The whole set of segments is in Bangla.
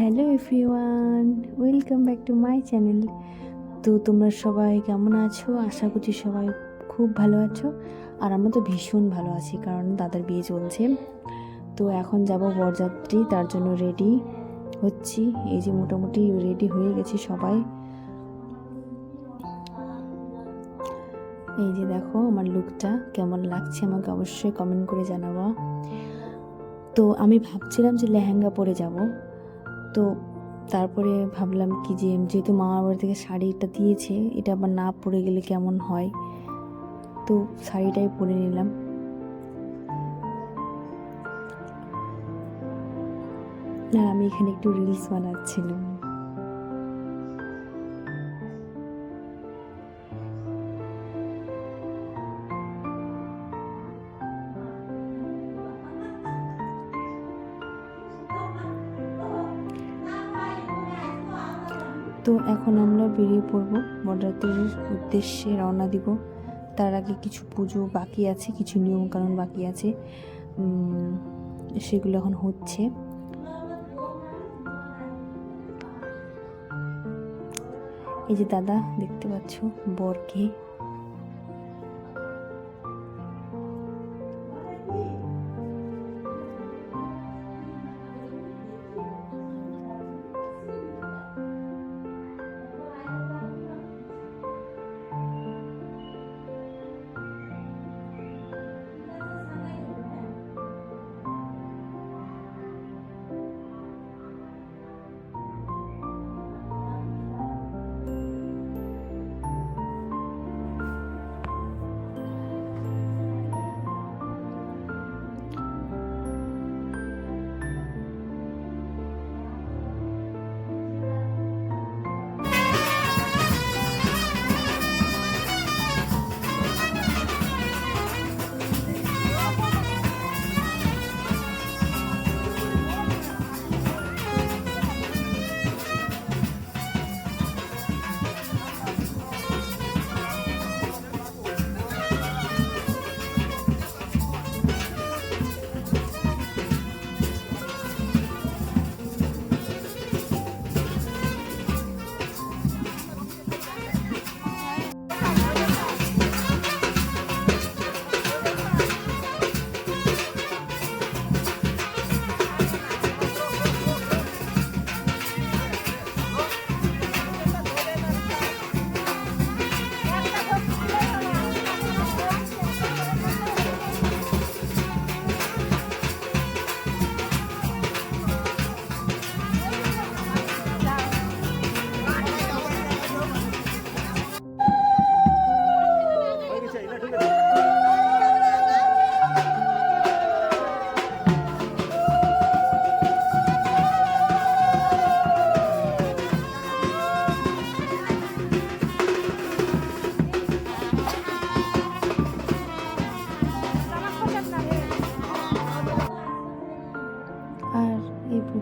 Hello everyone, welcome back to my channel. তো তোমরা সবাই কেমন আছো? আশা করছি সবাই খুব ভালো আছো। আর আমরা তো ভীষণ ভালো আছি, কারণ দাদার বিয়ে চলছে। তো এখন যাব বরযাত্রী, তার জন্য রেডি হচ্ছি। এই যে মোটামুটি রেডি হয়ে গেছি সবাই। এই যে দেখো আমার লুকটা কেমন লাগছে, আমাকে অবশ্যই কমেন্ট করে জানাব। তো আমি ভাবছিলাম যে লেহেঙ্গা পরে যাব। তো তারপরে ভাবলাম কি যে, যেহেতু মামার বাড়ি থেকে শাড়িটা দিয়েছে, এটা আবার না পরে গেলে কেমন হয়? তো শাড়িটাই পরে নিলাম। আর আমি এখানে একটু রিলস বানাচ্ছিলাম। তো এখন আমরা বেরিয়ে পড়ব। বরযাত্রীর উদ্দেশ্যে রওনা দিব। তার আগে কিছু পুজো বাকি আছে, কিছু নিয়মকানুন বাকি আছে। সেগুলো এখন হচ্ছে। এই যে দাদা, দেখতে পাচ্ছ বরকে।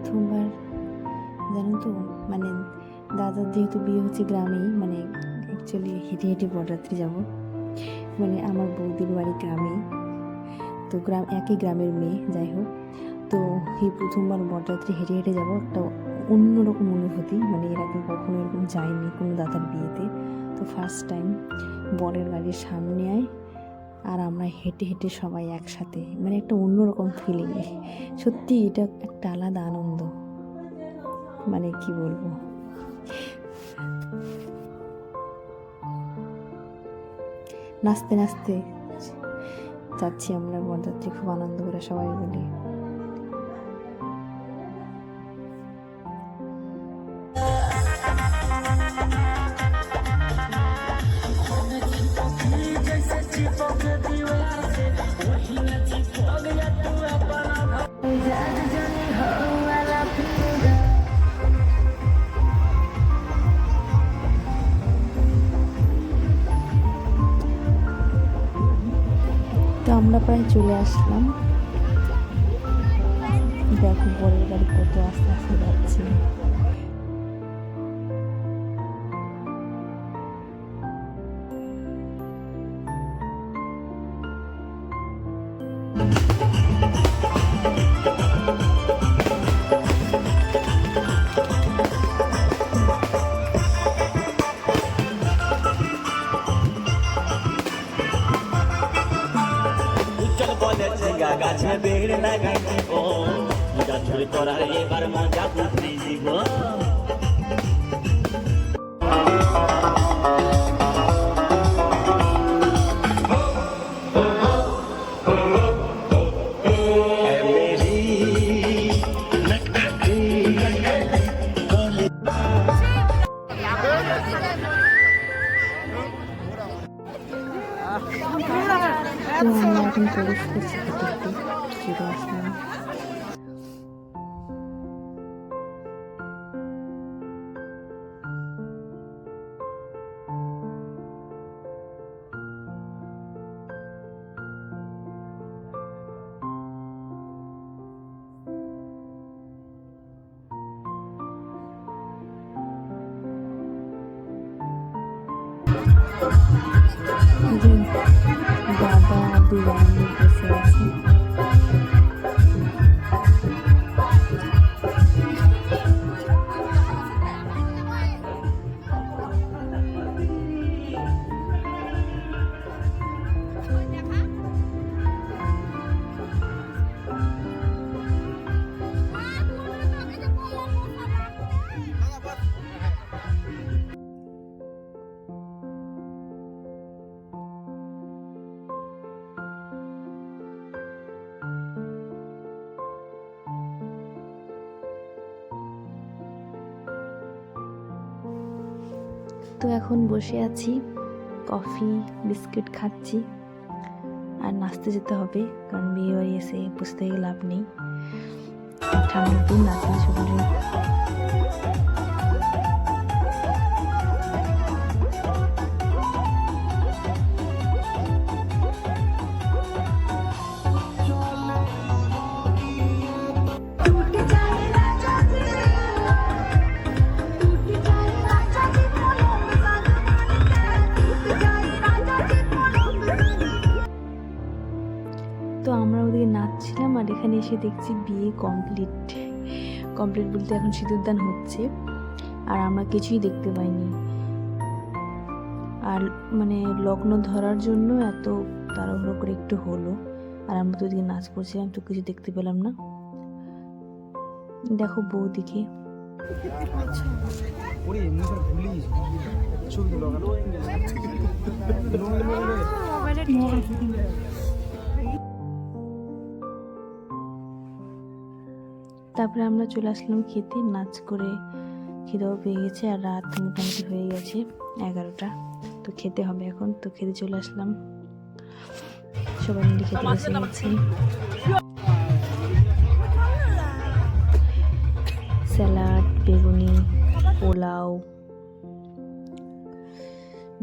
প্রথমবার জানো তো মানে দাদার যেহেতু বিয়ে হচ্ছে গ্রামেই মানে অ্যাকচুয়ালি হেঁটে হেঁটে বরযাত্রী যাব। মানে আমার বৌদির বাড়ি গ্রামেই। তো গ্রাম, একই গ্রামের মেয়ে, যাই হোক। তো এই প্রথমবার বরযাত্রী হেঁটে হেঁটে যাব, একটা অন্যরকম অনুভূতি মানে এর আগে কখনো এরকম যাইনি কোনো দাদার বিয়েতে। তো ফার্স্ট টাইম বরের গাড়ির সামনে আয় আর আমরা হেঁটে হেঁটে সবাই একসাথে মানে একটা অন্যরকম ফিলিং সত্যি এটা একটা আলাদা আনন্দ। মানে কি বলব? নাচতে নাচতে যাচ্ছি আমরা বরযাত্রী, খুব আনন্দ করে সবাই মিলে। আমরা প্রায় চলে আসলাম। দেখো পরের বাড়ি কত আস্তে আস্তে যাচ্ছে। বলেছে গা গাছে বেড় লাগাই দিব মজা ছুরি তোরা এবার মজা বুঝে দিব জিরো আসলাম যে তো এখন বসে আছি, কফি, বিস্কিট খাচ্ছি। আর নাচতে যেতে হবে, কারণ বিয়ে বাড়ি এসে বুঝতে গেলে লাভ নেই। ঠান্ডার দিন নাচলে শরীরে ওদিকে নাচছিলাম আর এখানে এসে দেখছি বিয়ে কমপ্লিট কমপ্লিট বলতে এখন সিঁদুরদান হচ্ছে আর আমরা কিছুই দেখতে পাইনি। আর মানে লগ্ন ধরার জন্য এত তাড়াহুড়ো করে একটু হলো আর আমরা তো ওদিকে নাচ করছিলাম তো কিছু দেখতে পেলাম না। দেখো মুখের ছবি তারপরে আমরা চলে আসলাম খেতে, নাচ করে খিদেও পেয়ে গেছে আর রাত মোটামুটি হয়ে গেছে, এগারোটা। তো খেতে হবে এখন, তো খেতে চলে আসলাম। সবাই মিলে খেতে বসে গেছি। স্যালাড, বেগুনি, পোলাও,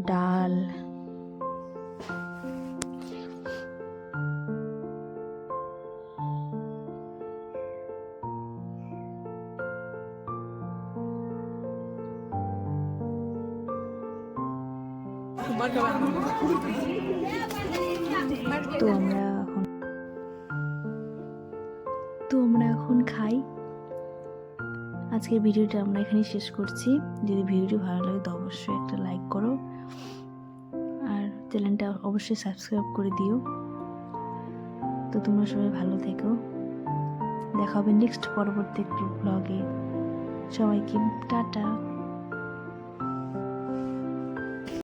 ডাল তো আমরা এখন তো আমরা এখন খাই। আজকের ভিডিওটা আমরা এখানে শেষ করছি। যদি ভিডিওটি ভালো লাগে তো অবশ্যই একটা লাইক করো। আর চ্যানেলটা অবশ্যই সাবস্ক্রাইব করে দিও। তো তোমরা সবাই ভালো থেকো। দেখা হবে নেক্সট পরবর্তী ব্লগে সবাইকে টাটা।